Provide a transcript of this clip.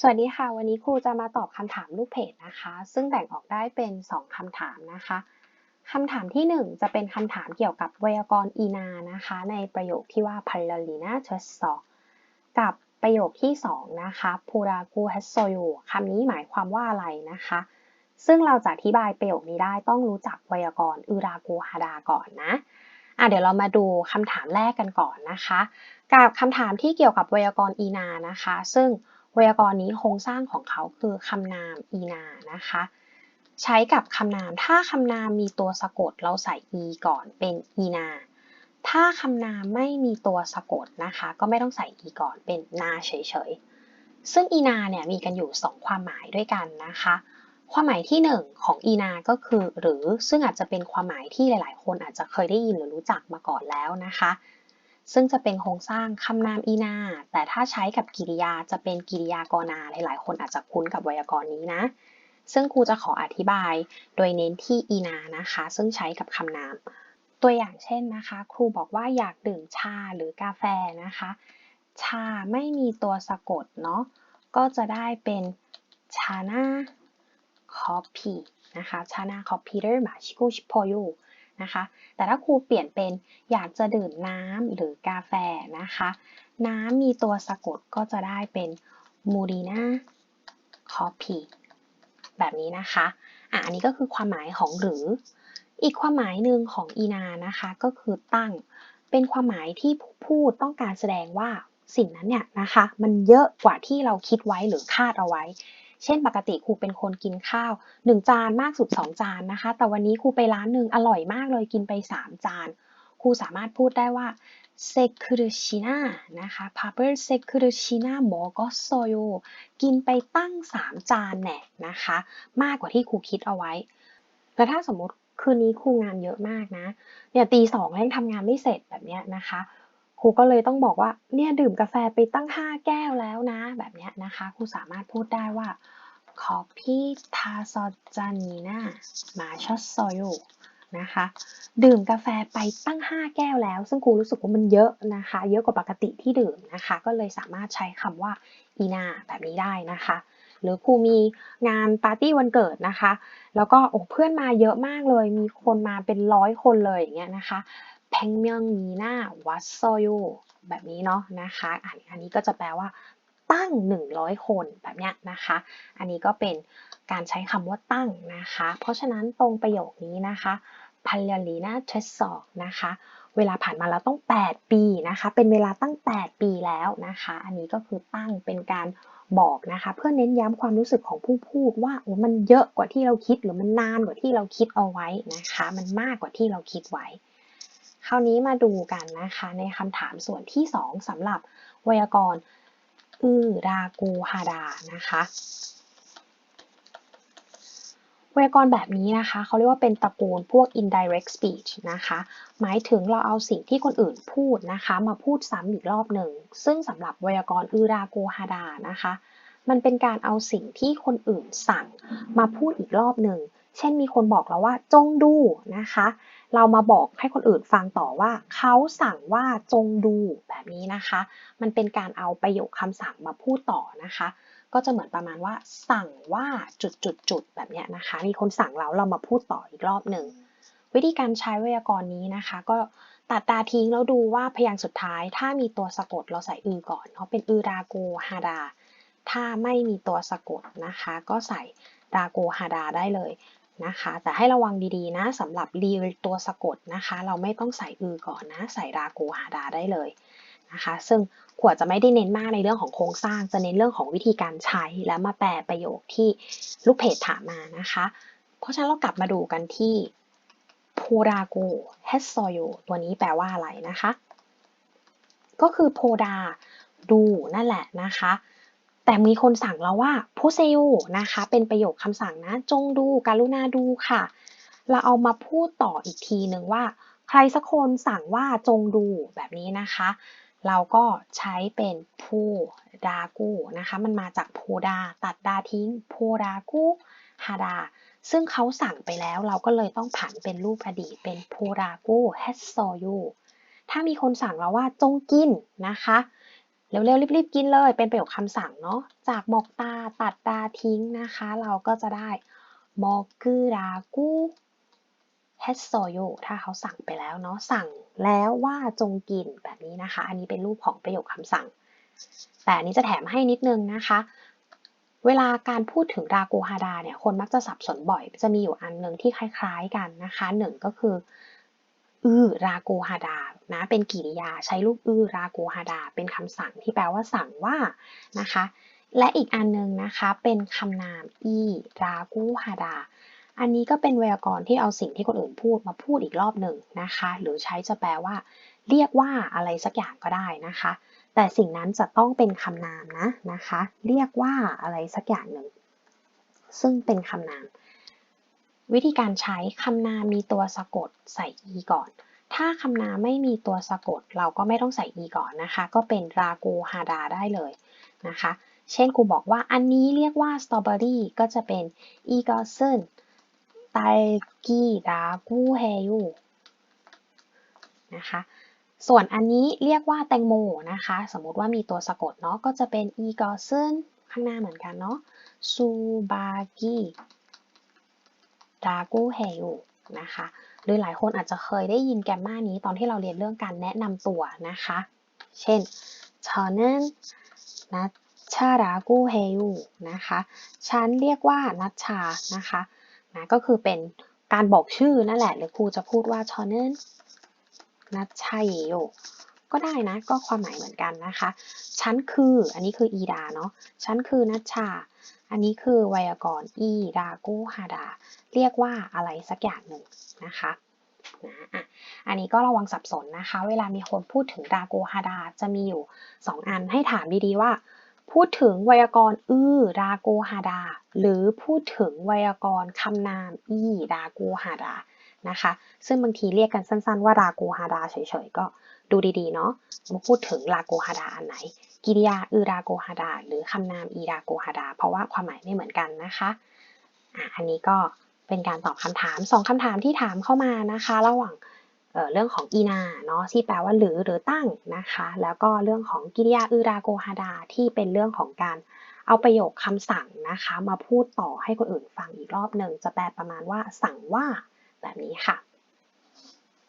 สวัสดีค่ะ วันนี้ครูจะมาตอบคำถามลูกเพจนะคะ ซึ่งแบ่งออกได้เป็น 2คำถามนะคะคำถามที่ 1 จะเป็นคำถามเกี่ยวกับไวยากรณ์อีนานะคะ ในประโยคที่ว่า p a l a l i n a c h e s s o กับประโยคที่ 2 นะคะ p u r a g u h e s s o y u คำนี้หมายความว่าอะไรนะคะ ซึ่งเราจะอธิบายประโยคนี้ได้ต้องรู้จักไวยากรณ์อุรากูฮาดาก่อนนะอะเดี๋ยวเรามาดูคำถามแรกกันก่อนนะคะ กับคำถามที่เกี่ยวกับไวยากรณ์อีนานะคะ ซึ่ง ไวยากรณ์นี้โครงสร้างของเขาคือคำนาม อีนานะคะ ใช้กับคำนาม ถ้าคำนามมีตัวสะกดเราใส่ e ก่อนเป็นอีนา ถ้าคำนามไม่มีตัวสะกดนะคะ ก็ไม่ต้องใส่ e ก่อนเป็นนาเฉยๆ ซึ่งอีนาเนี่ยมีกันอยู่ 2 ความหมายด้วยกันนะคะ ความหมายที่ 1 ของอีนาก็คือ หรือซึ่งอาจจะเป็นความหมายที่หลาย ๆ คนอาจจะเคยได้ยินหรือรู้จักมาก่อนแล้วนะคะ ซึ่งจะเป็นโครงสร้างคำนามอีนา แต่ถ้าใช้กับกริยาจะเป็นกริยากรนา หลายๆ คนอาจจะคุ้นกับไวยากรณ์นี้นะ ซึ่งครูจะขออธิบายโดยเน้นที่อีนานะคะ ซึ่งใช้กับคำนาม ตัวอย่างเช่นนะคะ ครูบอกว่าอยากดื่มชาหรือกาแฟนะคะ ชาไม่มีตัวสะกดเนาะ ก็จะได้เป็นชานาคอฟฟี่นะคะชานาคอฟฟี่เดอร์มาชิโกชิโพยู นะคะ แต่ถ้าครูเปลี่ยนเป็นอยากจะดื่มน้ำหรือกาแฟนะคะ น้ำมีตัวสะกดก็จะได้เป็นมูดีนาคอพีแบบนี้นะคะอะอันนี้ก็คือความหมายของหรือ อีกความหมายหนึ่งของอีนานะคะ ก็คือตั้ง เป็นความหมายที่ผู้พูดต้องการแสดงว่าสิ่งนั้นเนี่ยนะคะ มันเยอะกว่าที่เราคิดไว้หรือคาดเอาไว้ เช่นปกติครูเป็นคนกินข้าว 1 จานมากสุด 2 จานนะคะ แต่วันนี้ครูไปร้านหนึ่งอร่อยมากเลยกินไป 3 จาน ครูสามารถพูดได้ว่าเซคุรุชินานะคะพาเปอร์เซคุรุชินาโมก็โซโยกินไปตั้ง 3 จานแน่นะคะ มากกว่าที่ครูคิดเอาไว้ แล้วถ้าสมมติคืนนี้ครูงานเยอะมากนะ เนี่ยตีสองแล้วยังทำงานไม่เสร็จแบบนี้นะคะ ครูก็เลยต้องบอกว่าเนี่ยดื่มกาแฟไปตั้ง 5 แก้วแล้วนะ แบบนี้นะคะ ครูสามารถพูดได้ว่า 커피 다섯 잔이나 마셨어요 นะคะดื่มกาแฟไปตั้ง 5 แก้วแล้ว ซึ่งครูรู้สึกว่ามันเยอะนะคะ เยอะกว่าปกติที่ดื่มนะคะ ก็เลยสามารถใช้คำว่าอีนาแบบนี้ได้นะคะ หรือครูมีงานปาร์ตี้วันเกิดนะคะ แล้วก็โอ้เพื่อนมาเยอะมากเลย มีคนมาเป็นร้อยคนเลยอย่างเงี้ยนะคะแพงเมียงมีหน้าวัดโซโยแบบนี้เนาะนะคะอันนี้ก็จะแปลว่า ตั้ง 100 คนแบบนี้นะคะ อันนี้ก็เป็นการใช้คำว่าตั้งนะคะ เพราะฉะนั้นตรงประโยคนี้นะคะพัลยลีนาเทสซอกนะคะ เวลาผ่านมาแล้วต้อง 8 ปีนะคะ เป็นเวลาตั้ง 8 ปีแล้วนะคะ อันนี้ก็คือตั้งเป็นการบอกนะคะ เพื่อเน้นย้ำความรู้สึกของผู้พูดว่าโอ้มันเยอะกว่าที่เราคิดหรือมันนานกว่าที่เราคิดเอาไว้นะคะ มันมากกว่าที่เราคิดไว้ คราวนี้มาดูกันนะคะในคำถามส่วนที่ 2สำหรับไวยากรณ์ อือรากูฮาดานะคะไวยากรณ์แบบนี้นะคะเขาเรียกว่าเป็นตระกูลพวก indirect speech นะคะ หมายถึงเราเอาสิ่งที่คนอื่นพูดนะคะ มาพูดซ้ำอีกรอบหนึ่ง ซึ่งสำหรับไวยากรณ์อือรากูฮาดานะคะ มันเป็นการเอาสิ่งที่คนอื่นสั่งมาพูดอีกรอบหนึ่ง เช่นมีคนบอกเราว่าจงดูนะคะเรามาบอกให้คนอื่นฟังต่อว่า เขาสั่งว่าจงดูแบบนี้นะคะ มันเป็นการเอาประโยคคำสั่งมาพูดต่อนะคะ ก็จะเหมือนประมาณว่า สั่งว่าจุดจุดจุดแบบนี้นะคะ มีคนสั่งเราเรามาพูดต่ออีกรอบหนึ่งวิธีการใช้ไวยากรณ์นี้นะคะ ก็ตัดตาทิ้งแล้วดูว่าพยางค์สุดท้าย ถ้ามีตัวสะกดเราใส่อือก่อนเพราะเป็นอือราโกฮาดาถ้าไม่มีตัวสะกดนะคะ ก็ใส่ราโกฮาดาได้เลย นะคะแต่ให้ระวังดีๆนะสำหรับรีตัวสะกดนะคะ เราไม่ต้องใส่อือก่อนนะ ใส่ราโกหาดาได้เลยนะคะ ซึ่งขวดจะไม่ได้เน้นมากในเรื่องของโครงสร้าง จะเน้นเรื่องของวิธีการใช้แล้วมาแปลประโยคที่ลูกเพจถามมานะคะ เพราะฉะนั้นเรากลับมาดูกันที่โพราโกเฮสโซโยตัวนี้แปลว่าอะไรนะคะ ก็คือโพดาดูนั่นแหละนะคะ แต่มีคนสั่งเราว่าโพเซลนะคะ เป็นประโยคคำสั่งนะ จงดูการุณาดูค่ะ เราเอามาพูดต่ออีกทีหนึ่งว่า ใครสักคนสั่งว่าจงดูแบบนี้นะคะ เราก็ใช้เป็นโพดากูนะคะ มันมาจากโพดา ตัดดาทิ้งโพดากูฮาดา ซึ่งเขาสั่งไปแล้วเราก็เลยต้องผันเป็นรูปอดีตเป็นโพดากูเฮสโซยูถ้ามีคนสั่งเราว่าจงกินนะคะ เร็วๆรีบๆกินเลย เป็นประโยคคำสั่งเนาะจากหมกตาตัดตาทิ้งนะคะ เราก็จะได้มอกุรากุเฮสโซโยถ้าเขาสั่งไปแล้วเนาะสั่งแล้วว่าจงกินแบบนี้นะคะ อันนี้เป็นรูปของประโยคคำสั่ง แต่อันนี้จะแถมให้นิดนึงนะคะเวลาการพูดถึงรากูฮาดาเนี่ยคนมักจะสับสนบ่อย จะมีอยู่อันหนึ่งที่คล้าย ๆ กันนะคะหนึ่งก็คือ อือราโกฮาดานะเป็นกริยาใช้รูปอือราโกฮาดา เป็นคำสั่งที่แปลว่าสั่งว่านะคะ และอีกอันหนึ่งนะคะเป็นคำนามอีรากูฮาดาอันนี้ก็เป็นไวยากรณ์ที่เอาสิ่งที่คนอื่นพูดมาพูดอีกรอบหนึ่งนะคะ หรือใช้จะแปลว่า เรียกว่าอะไรสักอย่างก็ได้นะคะ แต่สิ่งนั้นจะต้องเป็นคำนามนะนะคะ เรียกว่าอะไรสักอย่างหนึ่งซึ่งเป็นคำนาม วิธีการใช้คำนามมีตัวสะกดใส่ e ก่อน ถ้าคำนามไม่มีตัวสะกดเราก็ไม่ต้องใส่ e ก่อนนะคะ ก็เป็นรากูฮาดาได้เลยนะคะ เช่นครูบอกว่าอันนี้เรียกว่าสตรอเบอรี่ก็จะเป็นอีกอเซนไตกีรากูเฮยูนะคะ ส่วนอันนี้เรียกว่าแตงโมนะคะ สมมุติว่ามีตัวสะกดเนาะ ก็จะเป็นอีกอเซนข้างหน้าเหมือนกันเนาะซู บากิดากูเฮยูนะคะหรือหลายคนอาจจะเคยได้ยินแกมมานี้ตอนที่เราเรียนเรื่องการแนะนำตัวนะคะ เช่นชอนันนัชชารากูเฮยูนะคะฉันเรียกว่านัชชานะคะนะก็คือเป็นการบอกชื่อนั่นแหละ หรือครูจะพูดว่าชอนันนัชชาเยโยก็ได้นะ ก็ความหมายเหมือนกันนะคะ ฉันคือ อันนี้คืออีดาเนาะ ฉันคือนัชชา อันนี้คือไวยากรณ์อีดากูฮาดา เรียกว่าอะไรสักอย่างหนึ่งนะคะนะอันนี้ก็ระวังสับสนนะคะ เวลามีคนพูดถึงดากูฮาดาจะมีอยู่ 2 อันให้ถามดีๆว่า พูดถึงไวยากรณ์อือดากูฮาดา หรือพูดถึงไวยากรณ์คำนามอีดากูฮาดานะคะ ซึ่งบางทีเรียกกันสั้นๆว่ารากูฮาดาเฉยๆก็ดูดีๆเนาะมาพูดถึงรากูฮาดาอันไหน กิริยาอือรากูฮาดาหรือคำนามอีรากูฮาดาเพราะว่าความหมายไม่เหมือนกันนะคะอันนี้ก็เป็นการตอบคำถาม2คำถามที่ถามเข้ามานะคะ ระหว่างเเรื่องของอีนาเนาะที่แปลว่าหรือหรือตั้งนะคะ แล้วก็เรื่องของกิริยาอือราโกฮาดาที่เป็นเรื่องของการเอาประโยคคำสั่งนะคะ มาพูดต่อให้คนอื่นฟังอีกรอบหนึ่งจะแปลประมาณว่าสั่งว่าแบบนี้ค่ะ